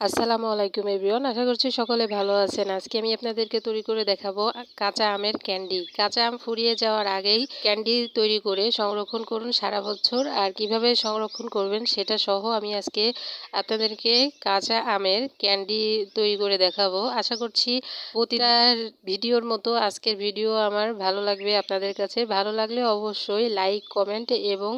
আসসালামু আলাইকুম এভরিওয়ান। আশা করছি সকলে ভালো আছেন। আজকে আমি আপনাদেরকে তৈরি করে দেখাবো কাঁচা আমের ক্যান্ডি। কাঁচা আম ফুরিয়ে যাওয়ার আগেই ক্যান্ডি তৈরি করে সংরক্ষণ করুন সারা বছর। আর কীভাবে সংরক্ষণ করবেন সেটা সহ আমি আজকে আপনাদেরকে কাঁচা আমের ক্যান্ডি তৈরি করে দেখাবো। আশা করছি প্রতিটা ভিডিওর মতো আজকের ভিডিও আমার ভালো লাগবে আপনাদের কাছে। ভালো লাগলে অবশ্যই লাইক, কমেন্ট এবং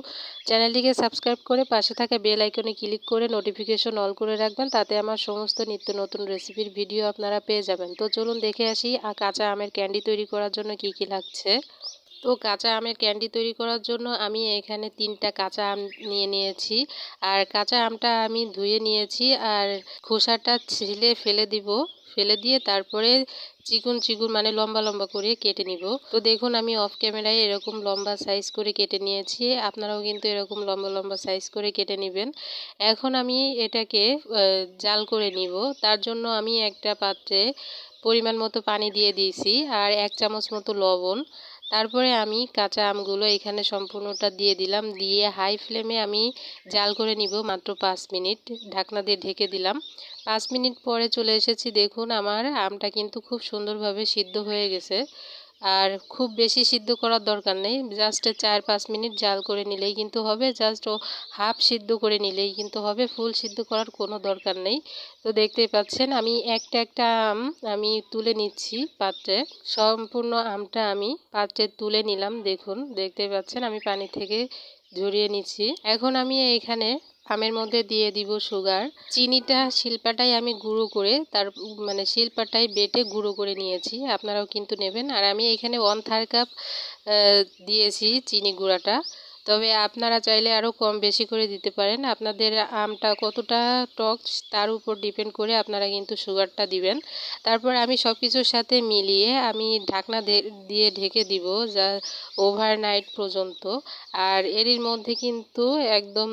চ্যানেলটিকে সাবস্ক্রাইব করে পাশে থাকা বেল আইকনে ক্লিক করে নোটিফিকেশন অল করে রাখবেন। তাতে আমার সমস্ত নিত্য নতুন রেসিপির ভিডিও আপনারা পেয়ে যাবেন। তো চলুন দেখে আসি আর কাঁচা আমের ক্যান্ডি তৈরি করার জন্য কি কি লাগছে। তো কাঁচা আমের ক্যান্ডি তৈরি করার জন্য আমি এখানে তিনটা কাঁচা আম নিয়ে নিয়েছি। আর কাঁচা আমটা আমি ধুয়ে নিয়েছি, আর খোসাটা ছিলে ফেলে দিব। ফেলে দিয়ে তারপরে চিকুন চিকুন মানে লম্বা লম্বা করে কেটে নিব। তো দেখুন আমি অফ ক্যামেরায় এরকম লম্বা সাইজ করে কেটে নিয়েছি। আপনারাও কিন্তু এরকম লম্বা লম্বা সাইজ করে কেটে নেবেন। এখন আমি এটাকে জাল করে নিব। তার জন্য আমি একটা পাত্রে পরিমাণ মতো পানি দিয়ে দিয়েছি। আর এক চামচ মতো লবণ। তারপরে আমি কাঁচা আমগুলো এখানে সম্পূর্ণটা দিয়ে দিলাম। দিয়ে হাই ফ্লেমে আমি জাল করে নিব মাত্র পাঁচ মিনিট। ঢাকনা দিয়ে ঢেকে দিলাম। পাঁচ মিনিট পরে চলে এসেছি। দেখুন, আমার আমটা কিন্তু খুব সুন্দরভাবে সিদ্ধ হয়ে গেছে। আর খুব বেশি সিদ্ধ করার দরকার নেই। জাস্ট চার পাঁচ মিনিট জাল করে নিলেই কিন্তু হবে। জাস্ট ও হাফ সিদ্ধ করে নিলেই কিন্তু হবে। ফুল সিদ্ধ করার কোনো দরকার নেই। তো দেখতেই পাচ্ছেন, আমি একটা একটা আম আমি তুলে নিচ্ছি পাত্রে। সম্পূর্ণ আমটা আমি পাত্রে তুলে নিলাম। দেখুন দেখতে পাচ্ছেন, আমি পানি থেকে ঝরিয়ে নিচ্ছি। এখন আমি এখানে আমের মধ্যে দিয়ে দিব সুগার। চিনিটা শিল্পাটাই আমি গুঁড়ো করে তার মানে শিল্পাটাই বেটে গুঁড়ো করে নিয়েছি। আপনারাও কিন্তু নেবেন। আর আমি এখানে ওয়ান থার্ড কাপ দিয়েছি চিনি গুঁড়াটা। তবে আপনারা চাইলে আরও কম বেশি করে দিতে পারেন। আপনাদের আমটা কতটা টক তার উপর ডিপেন্ড করে আপনারা কিন্তু সুগারটা দিবেন। তারপর আমি সব কিছুর সাথে মিলিয়ে আমি ঢাকনা দিয়ে ঢেকে দিব যা ওভারনাইট পর্যন্ত। আর এরই মধ্যে কিন্তু একদম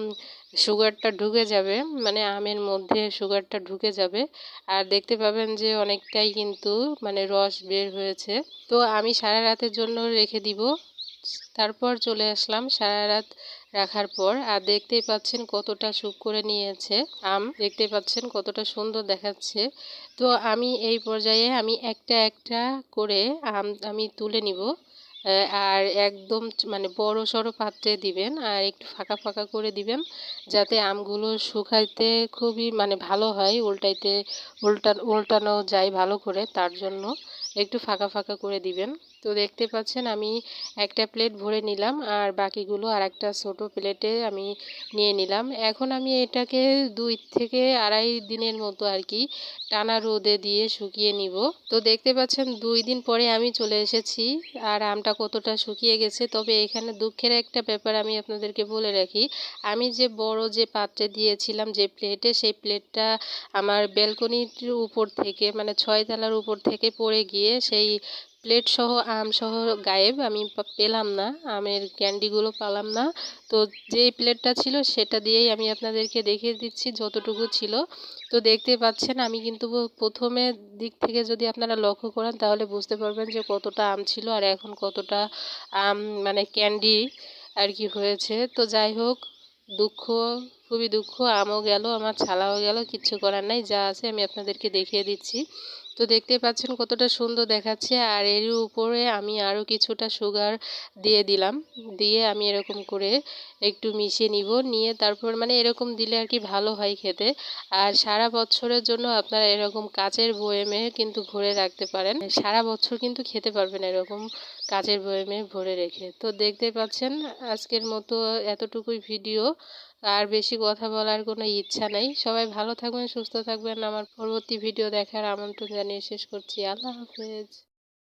সুগারটা ঢুকে যাবে মানে আমের মধ্যে সুগারটা ঢুকে যাবে। আর দেখতে পাবেন যে অনেকটাই কিন্তু মানে রস বের হয়েছে। তো আমি সারা রাতের জন্য রেখে দিব। তারপর চলে আসলাম সারা রাত রাখার পর। আর দেখতেই পাচ্ছেন কতটা সুপ করে নিয়েছে আম। দেখতে পাচ্ছেন কতটা সুন্দর দেখাচ্ছে। তো আমি এই পর্যায়ে আমি একটা একটা করে আম আমি তুলে নিব। আর একদম মানে বড় সড়ো পাত্রে দিবেন আর একটু ফাঁকা ফাঁকা করে দিবেন যাতে আমগুলো শুকাইতে খুবই মানে ভালো হয় উল্টাইতে উল্টা উল্টানো যায় ভালো করে তার জন্য। একটু ফাঁকা ফাঁকা করে দিবেন। তো দেখতে পাচ্ছেন আমি একটা প্লেট ভরে নিলাম আর বাকিগুলো আর একটা ছোটো প্লেটে আমি নিয়ে নিলাম। এখন আমি এটাকে দুই থেকে আড়াই দিনের মতো আর কি টানা রোদে দিয়ে শুকিয়ে নিব। তো দেখতে পাচ্ছেন দুই দিন পরে আমি চলে এসেছি আর আমটা কতটা শুকিয়ে গেছে। তবে এখানে দুঃখের একটা ব্যাপার আমি আপনাদেরকে বলে রাখি। আমি যে বড় যে পাত্রে দিয়েছিলাম যে প্লেটে সেই প্লেটটা আমার ব্যালকনির উপর থেকে মানে ছয়তলার উপর থেকে পড়ে গিয়ে সেই প্লেট সহ, আম সহ গায়েব আমি পেলাম না। আমের ক্যান্ডিগুলো পালাম না। তো যেই প্লেটটা ছিল সেটা দিয়েই আমি আপনাদেরকে দেখিয়ে দিচ্ছি যতটুকু ছিল। তো দেখতে পাচ্ছেন আমি কিন্তু প্রথমে দিক থেকে যদি আপনারা লক্ষ্য করেন তাহলে বুঝতে পারবেন যে কতটা আম ছিল আর এখন কতটা আম মানে ক্যান্ডি আর কি হয়েছে। তো যাই হোক, দুঃখ, খুবই দুঃখ, আমও গেল, আমার ছালাও গেল, কিচ্ছু করার নাই, যা আছে আমি আপনাদেরকে দেখিয়ে দিচ্ছি। তো দেখতে পাচ্ছেন কতটা সুন্দর দেখাচ্ছে। আর এর উপরে আমি আরও কিছুটা সুগার দিয়ে দিলাম। দিয়ে আমি এরকম করে একটু মিশিয়ে নিব। নিয়ে তারপর মানে এরকম দিলে আর কি ভালো হয় খেতে। আর সারা বছরের জন্য আপনারা এরকম কাচের বয়েমে কিন্তু ভরে রাখতে পারেন। সারা বছর কিন্তু খেতে পারবেন এরকম কাচের বয়েমে ভরে রেখে। তো দেখতে পাচ্ছেন আজকের মতো এতটুকুই ভিডিও আর বেশি কথা বলার কোনো ইচ্ছা নেই। সবাই ভালো থাকবেন, সুস্থ থাকবেন। আমার পরবর্তী ভিডিও দেখার আমন্ত্রণ জানিয়ে শেষ করছি। আল্লাহ হাফেজ।